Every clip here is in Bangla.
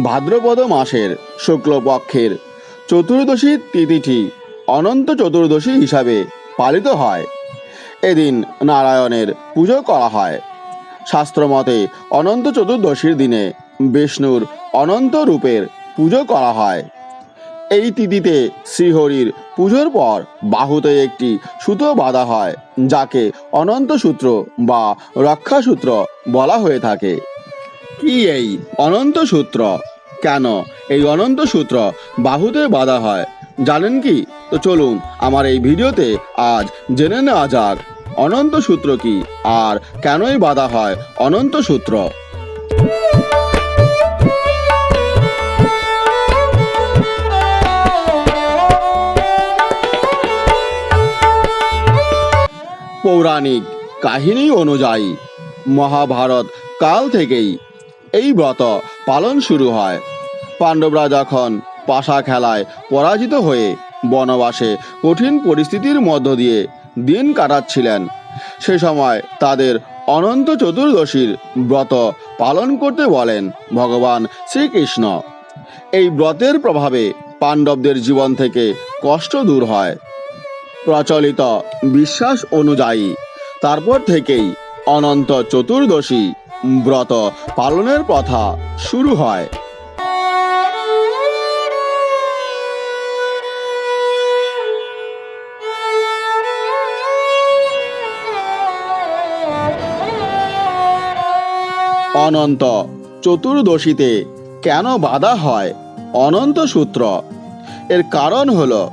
ভাদ্রপদ মাসের শুক্লপক্ষের চতুর্দশী তিথিটি অনন্ত চতুর্দশী হিসাবে পালিত হয়। এদিন নারায়ণের পুজো করা হয়। শাস্ত্রমতে অনন্ত চতুর্দশীর দিনে বিষ্ণুর অনন্ত রূপের পুজো করা হয়। এই তিথিতে শ্রীহরির পুজোর পর বাহুতে একটি সুতো বাঁধা হয়, যাকে অনন্ত সূত্র বা রক্ষাসূত্র বলা হয়ে থাকে। কি এই? অনন্ত সূত্র। কেন? এই অনন্ত সূত্র বাহুতে বাঁধা হয়। জানেন কি? তো চলুন আমার এই ভিডিওতে আজ জেনে নেওয়া যাক, অনন্ত সূত্র কি আর কেনই বাঁধা হয় অনন্ত সূত্র। পৌরাণিক কাহিনী অনুযায়ী, মহাভারত কাল থেকেই এই ব্রত পালন শুরু হয়। পাণ্ডবরা যখন পাশা খেলায় পরাজিত হয়ে বনবাসে কঠিন পরিস্থিতির মধ্য দিয়ে দিন কাটাচ্ছিলেন, সে সময় তাদের অনন্ত চতুর্দশীর ব্রত পালন করতে বলেন ভগবান শ্রীকৃষ্ণ। এই ব্রতের প্রভাবে পাণ্ডবদের জীবন থেকে কষ্ট দূর হয়। প্রচলিত বিশ্বাস অনুযায়ী তারপর থেকেই অনন্ত চতুর্দশী ব্রত পালনের প্রথা শুরু হয়। অনন্ত চতুর্দশীতে কেন বাধা হয়? অনন্ত সূত্র। এর কারণ হল,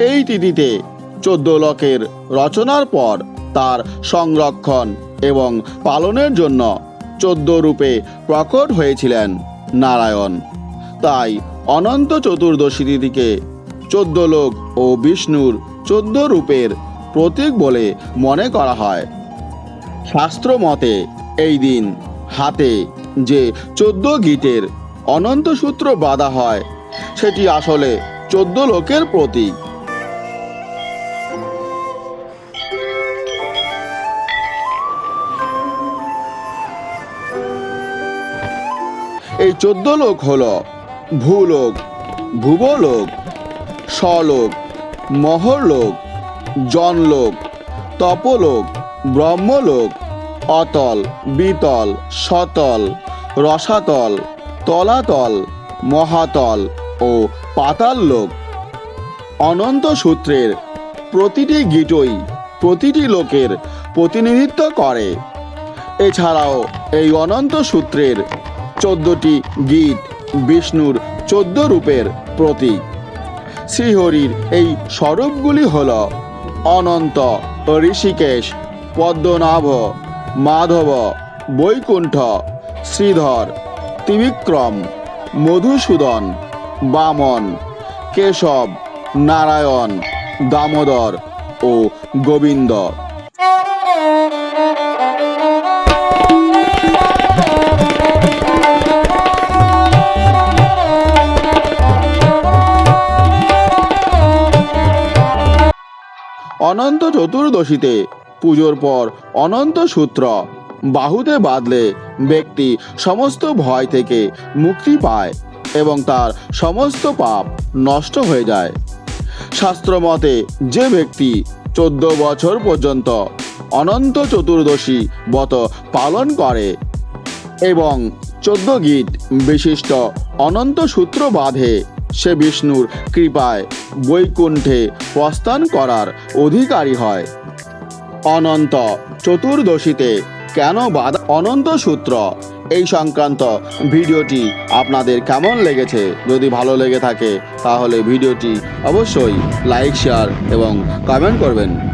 এই তিথিতে চোদ্দ লোকের রচনার পর তার সংরক্ষণ এবং পালনের জন্য চোদ্দ রূপে প্রকট হয়েছিলেন নারায়ণ। তাই অনন্ত চতুর্দশী তিথিকে চোদ্দ লোক ও বিষ্ণুর চোদ্দ রূপের প্রতীক বলে মনে করা হয়। শাস্ত্র মতে এই দিন হাতে যে চোদ্দ গীতের অনন্ত সূত্র বাঁধা হয়, সেটি আসলে চোদ্দ লোকের প্রতীক। এই চোদ্দ লোক হল ভূলোক, ভুবলোক, স্বলোক, মহরলোক, জনলোক, তপলোক, ব্রহ্মলোক, অতল, বিতল, সতল, রসাতল, তলাতল, মহাতল ও পাতাল লোক অনন্ত সূত্রের প্রতিটি গীতই প্রতিটি লোকের প্রতিনিধিত্ব করে। এছাড়াও এই অনন্ত সূত্রের চোদ্দটি গীত বিষ্ণুর চোদ্দ রূপের প্রতীক। শ্রীহরির এই স্বরূপগুলি হল অনন্ত, ঋষিকেশ, পদ্মনাভ, মাধব, বৈকুণ্ঠ, শ্রীধর, ত্রিবিক্রম, মধুসূদন, বামন, কেশব, নারায়ণ, দামোদর ও গোবিন্দ। অনন্ত চতুর্দশীতে। পুজোর পর অনন্ত সূত্র। বাহুতে বাঁধলে ব্যক্তি সমস্ত ভয় থেকে মুক্তি পায় এবং তার সমস্ত পাপ নষ্ট হয়ে যায়। শাস্ত্র মতে যে ব্যক্তি চোদ্দ বছর পর্যন্ত অনন্ত চতুর্দশী ব্রত পালন করে এবং চোদ্দ গীত বিশিষ্ট অনন্ত সূত্র বাঁধে সে বিষ্ণুর কৃপায় বৈকুণ্ঠে প্রস্থান করার অধিকারী হয়। অনন্ত চতুর্দশীতে কেন বাদ অনন্ত সূত্র, এই সংক্রান্ত ভিডিওটি আপনাদের কেমন লেগেছে? যদি ভালো লেগে থাকে, তাহলে ভিডিওটি অবশ্যই লাইক, শেয়ার এবং কমেন্ট করবেন।